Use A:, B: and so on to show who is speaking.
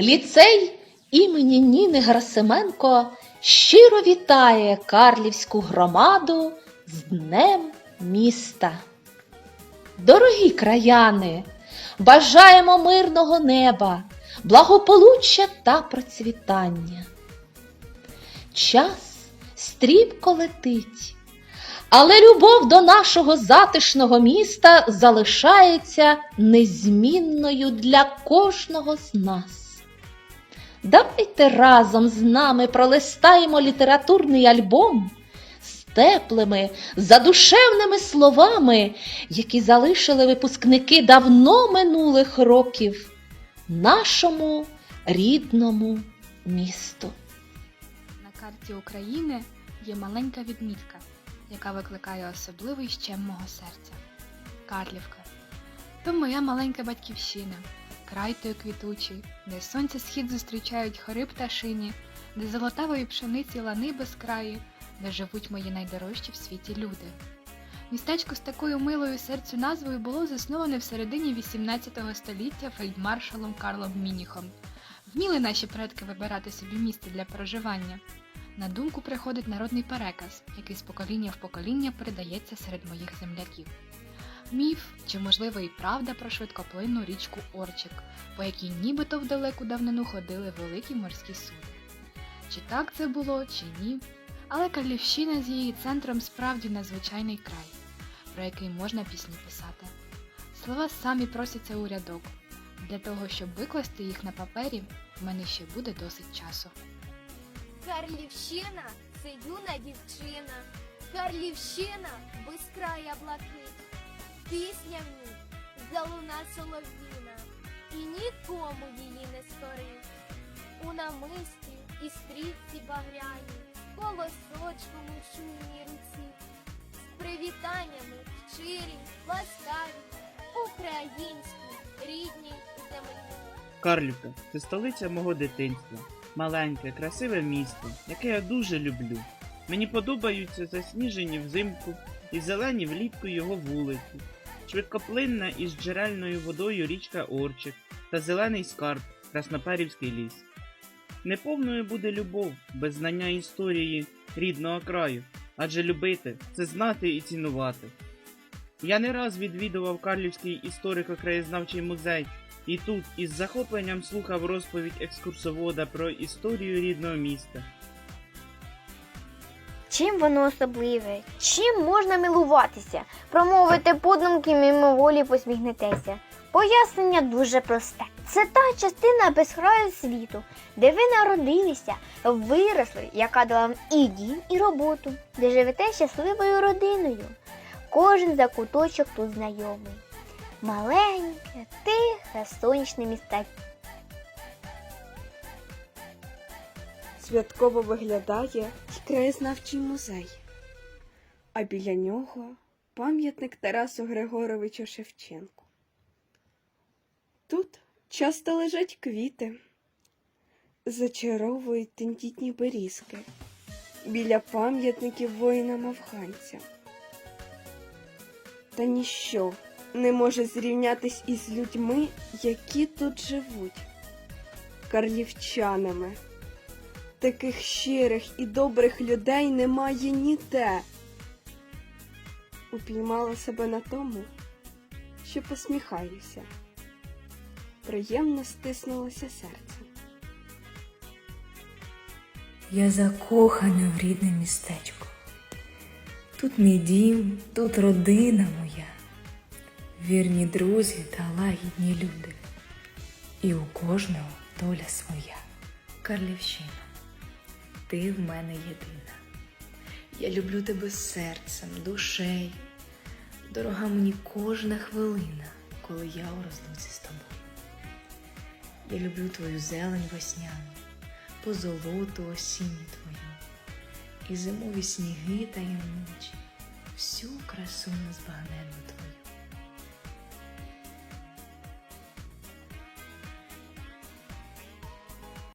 A: Ліцей імені Ніни Грасименко щиро вітає Карлівську громаду з Днем міста. Дорогі краяни, бажаємо мирного неба, благополуччя та процвітання. Час стрімко летить, але любов до нашого затишного міста залишається незмінною для кожного з нас. Давайте разом з нами пролистаємо літературний альбом з теплими, задушевними словами, які залишили випускники давно минулих років нашому рідному місту.
B: На карті України є маленька відмітка, яка викликає особливий щем мого серця. Карлівка. То моя маленька батьківщина, край той квітучий, де сонце схід зустрічають хори пташині, де золотавої пшениці лани безкраї, де живуть мої найдорожчі в світі люди. Містечко з такою милою серцю назвою було засноване в середині 18 століття фельдмаршалом Карлом Мініхом. Вміли наші предки вибирати собі місце для проживання. На думку приходить народний переказ, який з покоління в покоління передається серед моїх земляків. Міф, чи можливо і правда про швидкоплинну річку Орчик, по якій нібито в далеку давнину ходили великі морські суди. Чи так це було, чи ні, але Карлівщина з її центром справді надзвичайний край, про який можна пісні писати. Слова самі просяться у рядок. Для того, щоб викласти їх на папері, в мене ще буде досить часу.
C: Карлівщина це юна дівчина, Карлівщина безкрая блакить, пісня в залуна солов'їна, і нікому її не скорить. У намисті і стрічці багряні, колосочку у чуйній руці, з привітаннями щирі, ласкаві, українські, рідні землі.
D: Карлівка це столиця мого дитинства. Маленьке, красиве місто, яке я дуже люблю. Мені подобаються засніжені взимку і зелені влітку його вулиці, швидкоплинна із джерельною водою річка Орчик та зелений скарб Красноперівський ліс. Неповною буде любов без знання історії рідного краю, адже любити це знати і цінувати. Я не раз відвідував Карлівський історико-краєзнавчий музей і тут із захопленням слухав розповідь екскурсовода про історію рідного міста.
E: Чим воно особливе? Чим можна милуватися? Промовити подумки мимоволі посміхнетеся. Пояснення дуже просте. Це та частина безкраю світу, де ви народилися, виросли, яка дала вам і дім, і роботу, де живете щасливою родиною. Кожен закуточок тут знайомий. Маленьке, тихе, сонячне містечко.
F: Святково виглядає краєзнавчий музей, а біля нього пам'ятник Тарасу Григоровичу Шевченку. Тут часто лежать квіти, зачаровують тендітні берізки біля пам'ятників воїнам-афганцям. Та ніщо не може зрівнятись із людьми, які тут живуть, карлівчанами. Таких щирих і добрих людей немає ніде. Упіймала себе на тому, що посміхаюся. Приємно стиснулося серце.
G: Я закохана в рідне містечко. Тут мій дім, тут родина моя, вірні друзі та лагідні люди. І у кожного доля своя. Карлівщина, ти в мене єдина. Я люблю тебе серцем, душею. Дорога мені кожна хвилина, коли я у розлуці з тобою. Я люблю твою зелень весняну, позолоту осінню твою, і зимові сніги таємничі, всю красу незбагненну твою.